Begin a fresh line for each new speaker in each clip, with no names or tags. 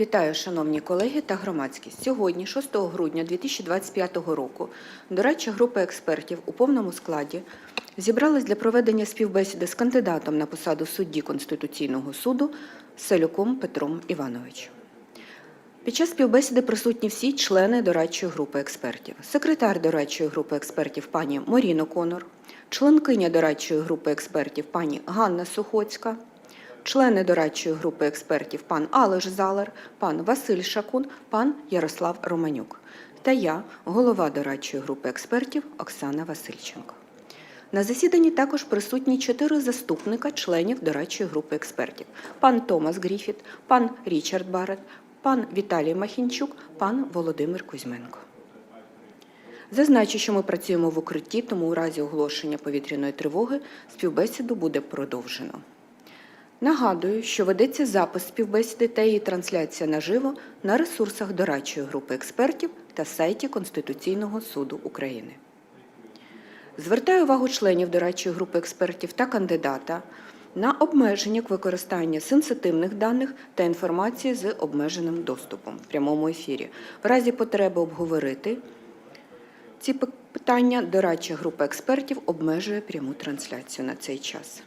Вітаю, шановні колеги та громадськість. Сьогодні, 6 грудня 2025 року, дорадча група експертів у повному складі зібралась для проведення співбесіди з кандидатом на посаду судді Конституційного суду Селюком Петром Івановичем. Під час співбесіди присутні всі члени дорадчої групи експертів. Секретар дорадчої групи експертів пані Моріно Конор, членкиня дорадчої групи експертів пані Ганна Сухоцька, члени дорадчої групи експертів пан Алеш Залер, пан Василь Шакун, пан Ярослав Романюк та я, голова дорадчої групи експертів Оксана Васильченко. На засіданні також присутні чотири заступника членів дорадчої групи експертів: пан Томас Гріфіт, пан Річард Барет, пан Віталій Махінчук, пан Володимир Кузьменко. Зазначу, що ми працюємо в укритті, тому у разі оголошення повітряної тривоги співбесіду буде продовжено. Нагадую, що ведеться запис співбесіди та її трансляція наживо на ресурсах дорадчої групи експертів та сайті Конституційного суду України. Звертаю увагу членів дорадчої групи експертів та кандидата на обмеження к використання сенситивних даних та інформації з обмеженим доступом в прямому ефірі. В разі потреби обговорити ці питання дорадча група експертів обмежує пряму трансляцію на цей час.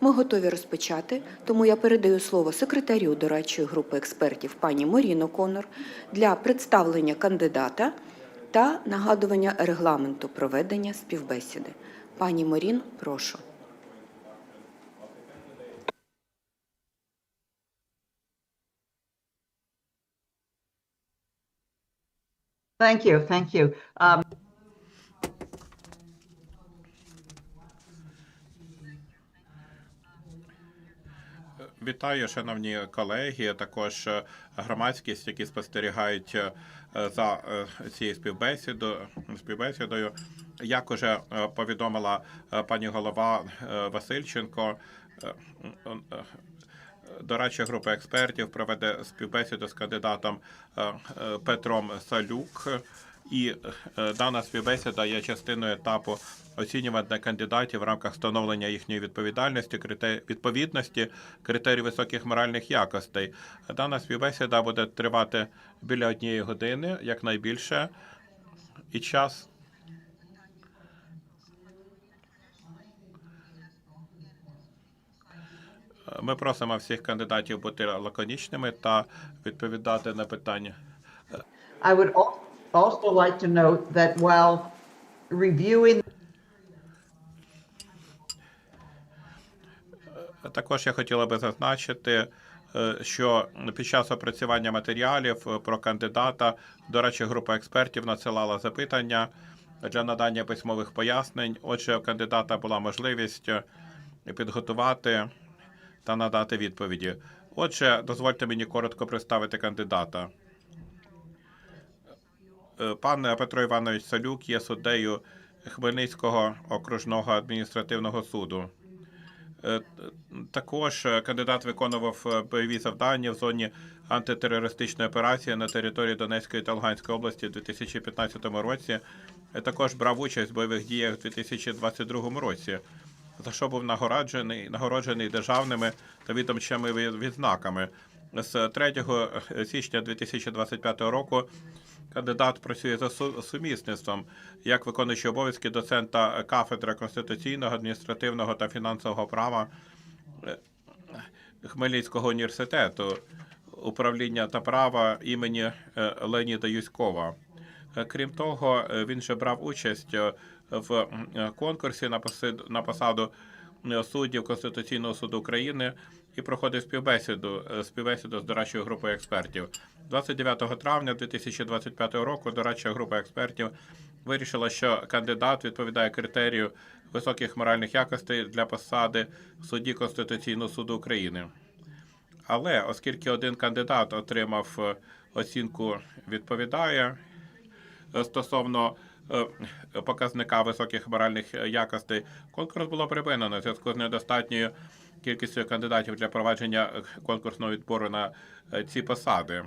Ми готові розпочати, тому я передаю слово секретарю дорадчої групи експертів пані Моріно Конор для представлення кандидата та нагадування регламенту проведення співбесіди. Пані Морін, прошу.
Thank you. Um,
Вітаю, шановні колеги, також е, громадськість, які спостерігають е, за е, цією співбесідою. співбесідою. Як уже повідомила пані голова Васильченко, е, дорадча група експертів проведе співбесіду з кандидатом Петром Салюк. І дана співбесіда є частиною етапу оцінювання кандидатів в рамках встановлення їхньої відповідальності, відповідності, критерій високих моральних якостей. Дана співбесіда буде тривати біля однієї години, якнайбільше, і час. Ми просимо всіх кандидатів бути лаконічними та відповідати на питання.
I would al- also like to note that while reviewing
Також я хотіла би зазначити, е, що під час опрацювання матеріалів е, про кандидата, до речі, група експертів надсилала запитання для надання письмових пояснень. Отже, у кандидата була можливість е, підготувати та надати відповіді. Отже, дозвольте мені коротко представити кандидата. Е, Пан Петро Іванович Салюк є суддею Хмельницького окружного адміністративного суду. Е, Також е, кандидат виконував е, бойові завдання в зоні антитерористичної операції на території Донецької та Луганської області у 2015 році. Також брав участь в бойових діях у 2022 році, за що був нагороджений, нагороджений державними та відомчими ві- відзнаками. З 3 січня 2025 року Кандидат працює за су- сумісництвом як виконуючий обов'язки доцента кафедри конституційного, адміністративного та фінансового права е, Хмельницького університету управління та права імені е, Леніда Юськова. Е, Крім того, він же брав участь в конкурсі на посаду суддів Конституційного суду України і проходив співбесіду е, співбесіду з дорадчою групою експертів. 29 травня 2025 року дорадча група експертів вирішила, що кандидат відповідає критерію високих моральних якостей для посади судді Конституційного суду України. Але оскільки один кандидат отримав е, оцінку відповідає е, стосовно показника високих моральних якостей, конкурс було припинено в зв'язку з недостатньою кількістю кандидатів для провадження е, конкурсного відбору на е, ці посади.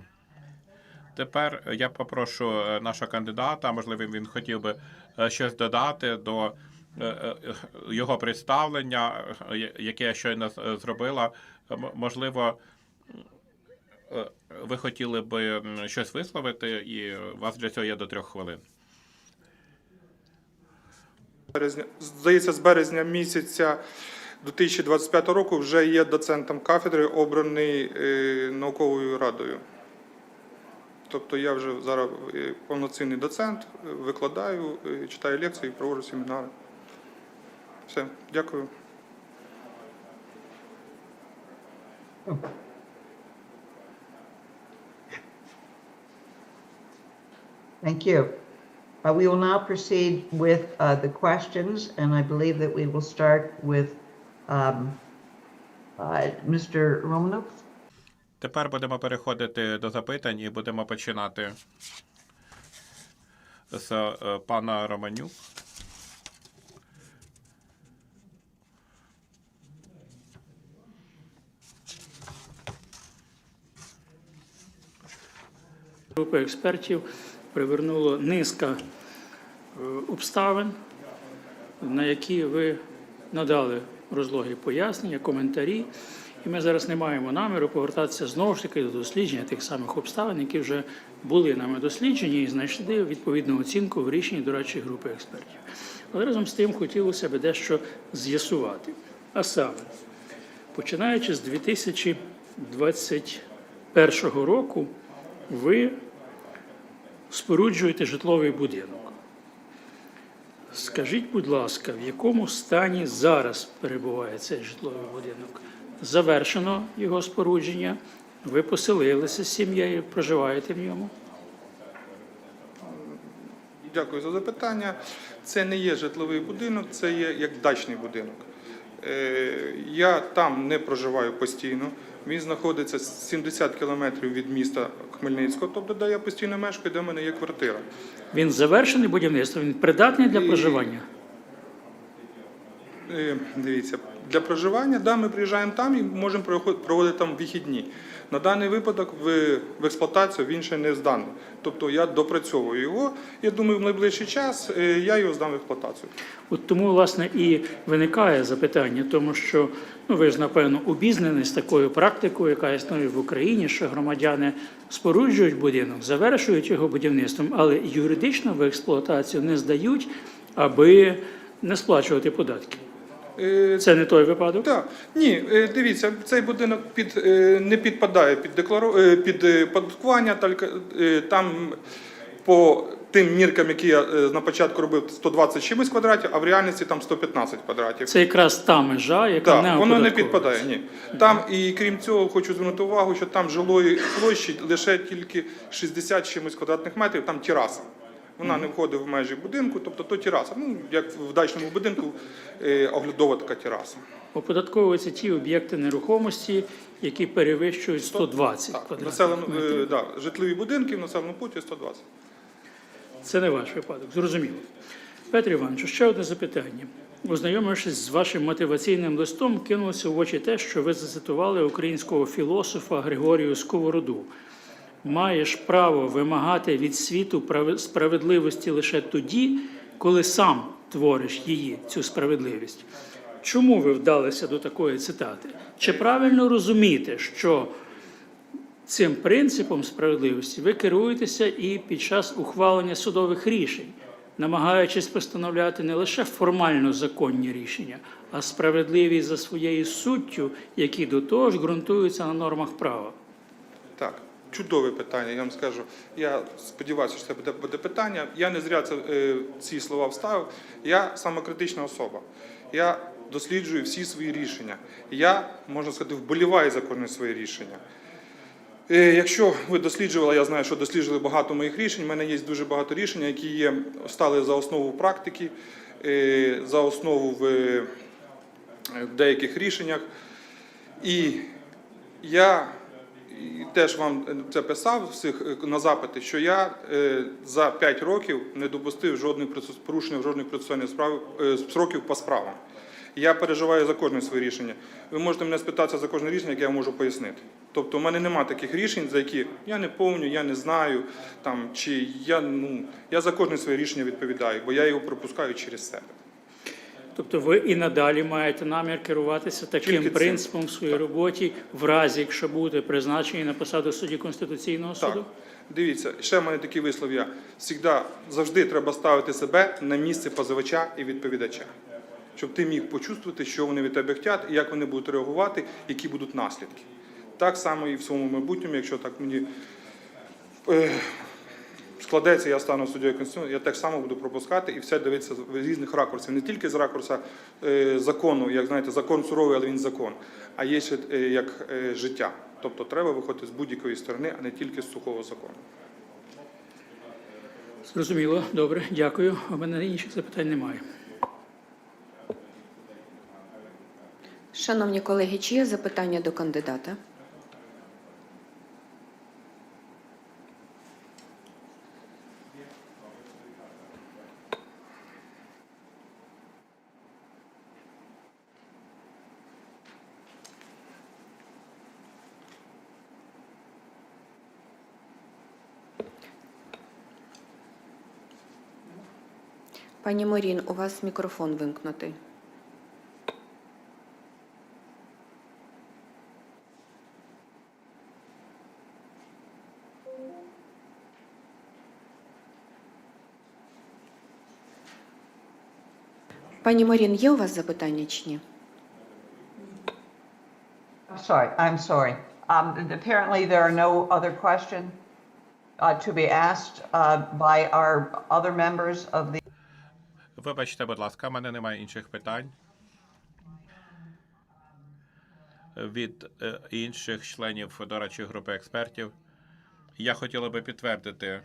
Тепер я попрошу е, нашого кандидата, можливо, він хотів би щось додати до його представлення, яке я щойно зробила. Можливо, Ви хотіли би щось висловити, і у вас для цього є до трьох хвилин.
здається, з березня місяця 2025 року вже є доцентом кафедри, обраний е, науковою радою. Тобто я вже зараз е, повноцінний доцент, викладаю, е, читаю лекції, проводжу семінари. Все, дякую.
Thank you. Uh, We will now proceed with uh, the questions, and I believe that we will start with um, uh, Mr. Romanov.
Тепер будемо переходити до запитань і будемо починати з е, пана Романюк.
Групи експертів привернуло низка е, обставин, на які ви надали розлогі пояснення, коментарі. І ми зараз не маємо наміру повертатися знову ж таки до дослідження тих самих обставин, які вже були нами досліджені і знайшли відповідну оцінку в рішенні дорадчої групи експертів. Але разом з тим хотілося б дещо з'ясувати. А саме, починаючи з 2021 року, ви споруджуєте житловий будинок. Скажіть, будь ласка, в якому стані зараз перебуває цей житловий будинок? Завершено його спорудження, ви поселилися з сім'єю, проживаєте в ньому?
Дякую за запитання. Це не є житловий будинок, це є як дачний будинок. Е, Я там не проживаю постійно. Він знаходиться 70 кілометрів від міста Хмельницького, тобто де я постійно мешкаю, де в мене є квартира.
Він завершений будівництво, він придатний для
І-
проживання.
Е, Дивіться, для проживання, да, ми приїжджаємо там і можемо проводити там вихідні. На даний випадок в, в експлуатацію він ще не зданий. Тобто я допрацьовую його. Я думаю, в найближчий час е, я його здам в експлуатацію.
От тому, власне, і виникає запитання, тому що ну ви ж напевно обізнані з такою практикою, яка існує в Україні, що громадяни споруджують будинок, завершують його будівництвом, але юридично в експлуатацію не здають, аби не сплачувати податки.
Е,
Це не той випадок.
Так, ні, е, дивіться, цей будинок під, е, не підпадає під деклару... під податкування, там по тим міркам, які я на початку робив, 120 чимось квадратів, а в реальності там 115 квадратів.
Це якраз та межа, яка не
Так, воно не підпадає. Ні. Там і крім цього, хочу звернути увагу, що там жилої площі лише тільки 60 чимось квадратних метрів, там тераса. Вона не входить в межі будинку, тобто то тераса. Ну, як в дачному будинку е, оглядова така тераса.
Оподатковуються ті об'єкти нерухомості, які перевищують 120
Так,
квадратних
населено,
метрів.
е, да, житлові будинки в населеному пункті 120.
Це не ваш випадок, зрозуміло. Петр Іванович, ще одне запитання. Ознайомившись з вашим мотиваційним листом, кинулося в очі те, що ви зацитували українського філософа Григорію Сковороду. Маєш право вимагати від світу справедливості лише тоді, коли сам твориш її, цю справедливість. Чому ви вдалися до такої цитати? Чи правильно розумієте, що Цим принципом справедливості ви керуєтеся і під час ухвалення судових рішень, намагаючись постановляти не лише формально законні рішення, а справедливі за своєю суттю, які до того ж ґрунтуються на нормах права.
Так, чудове питання, я вам скажу. Я сподіваюся, що це буде, буде питання. Я не зря це, е, ці слова вставив. Я самокритична особа. Я досліджую всі свої рішення. Я, можна сказати, вболіваю за кожне своє рішення. Е, Якщо ви досліджували, я знаю, що досліджували багато моїх рішень. У мене є дуже багато рішень, які є, стали за основу практики, е, за основу в, деяких рішеннях. І я теж вам це писав всіх е, на запити, що я е, за 5 років не допустив жодних порушення жодних процесуальних справ е, сроків по справам. Я переживаю за кожне своє рішення. Ви можете мене спитатися за кожне рішення, яке я можу пояснити. Тобто, у мене немає таких рішень, за які я не пам'ятаю, я не знаю, там чи я ну я за кожне своє рішення відповідаю, бо я його пропускаю через себе.
Тобто ви і надалі маєте намір керуватися таким
Тільки
принципом в своїй
Так.
роботі, в разі, якщо будете призначені на посаду судді Конституційного
Так,
суду?
дивіться, ще в мене такі вислов'я. Всігда, завжди треба ставити себе на місце позивача і відповідача. Щоб ти міг почувствувати, що вони від тебе хочуть, і як вони будуть реагувати, які будуть наслідки. Так само і в своєму майбутньому, якщо так мені е, складеться, я стану суддєю Конституції, я так само буду пропускати і все дивитися з різних ракурсів. Не тільки з ракурса е, закону, як знаєте, закон суровий, але він закон, а є ще е, як е, життя. Тобто треба виходити з будь-якої сторони, а не тільки з сухого закону.
Зрозуміло, добре, дякую. У мене інших запитань немає.
Шановні колеги, чи є запитання до кандидата? Пані Морін, у вас мікрофон вимкнутий. Пані Морін, є у вас запитання чи ні?
Sorry, I'm sorry. Um, apparently there are no other questions uh, to be asked uh, by our other members of the
Вибачте, будь ласка, в мене немає інших питань. Від е, інших членів дорадчої групи експертів. Я хотіла би підтвердити е,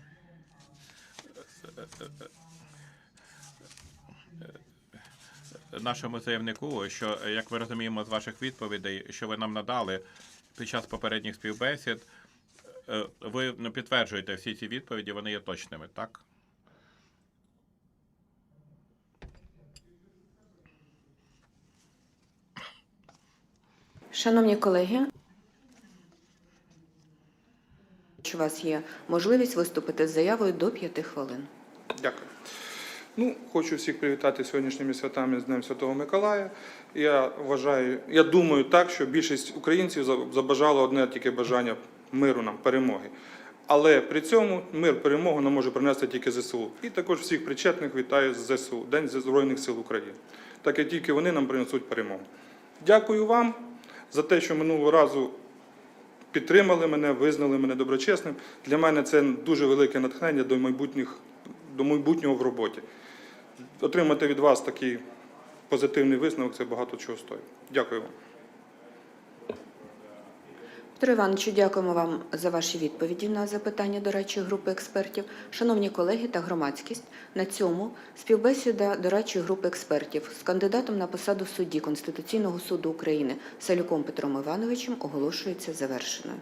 е, нашому заявнику, що, як ми розуміємо з ваших відповідей, що ви нам надали під час попередніх співбесід, ви ну, підтверджуєте всі ці відповіді, вони є точними, так?
Шановні колеги, у вас є можливість виступити з заявою до 5 хвилин.
Дякую. Ну, хочу всіх привітати сьогоднішніми святами з Днем Святого Миколая. Я вважаю, я думаю так, що більшість українців забажало одне тільки бажання миру нам, перемоги. Але при цьому мир перемогу нам може принести тільки ЗСУ. І також всіх причетних вітаю з ЗСУ, День Збройних сил України. Так як тільки вони нам принесуть перемогу. Дякую вам за те, що минулого разу підтримали мене, визнали мене доброчесним. Для мене це дуже велике натхнення до майбутніх до майбутнього в роботі. Отримати від вас такий позитивний висновок це багато чого стоїть. Дякую вам.
Петро Івановичу, дякуємо вам за ваші відповіді на запитання дорадчої групи експертів. Шановні колеги та громадськість, на цьому співбесіда дорадчої групи експертів з кандидатом на посаду судді Конституційного суду України Салюком Петром Івановичем оголошується завершеною.